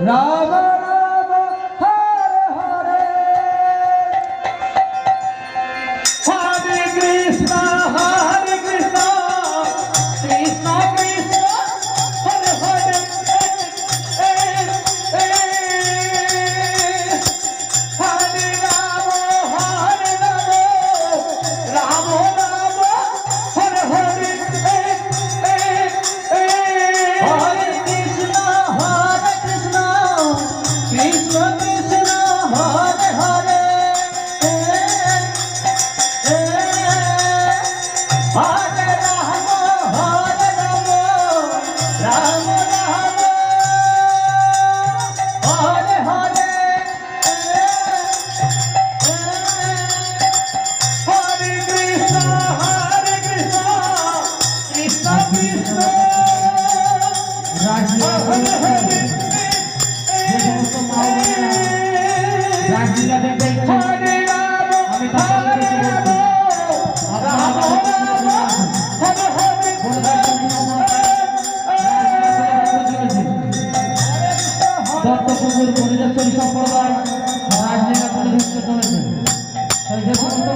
Rama Duttapukur পরিদর্শনী সম্প্রদায় রাজনীতি পরিদর্শন করেছেন যে সমস্ত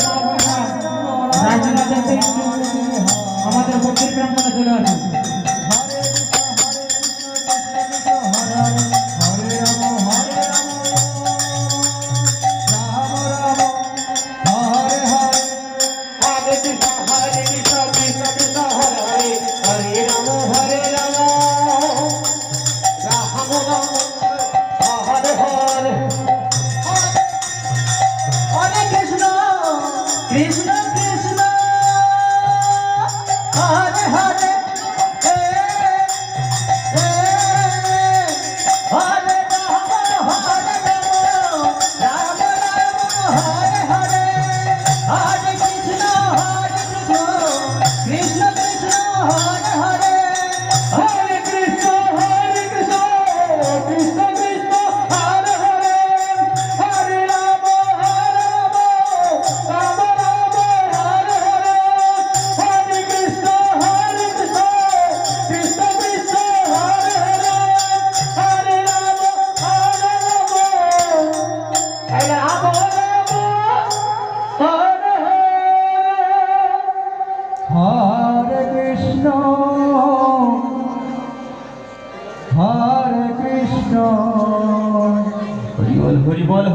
রাজনীতি আমাদের পশ্চিম প্রাঙ্গনে চলে আসেন।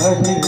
হরে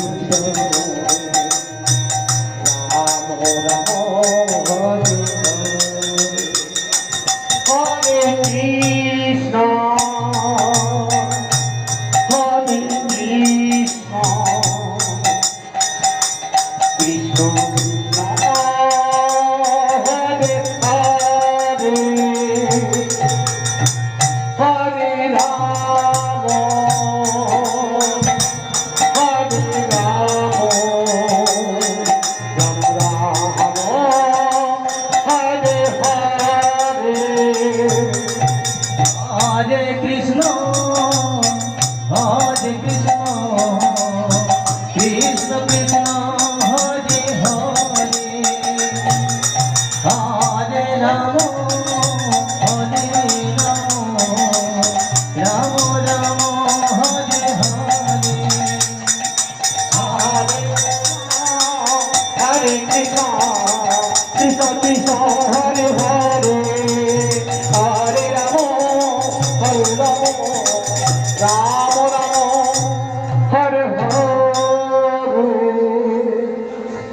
কৃষ্ণ কৃষ্ণ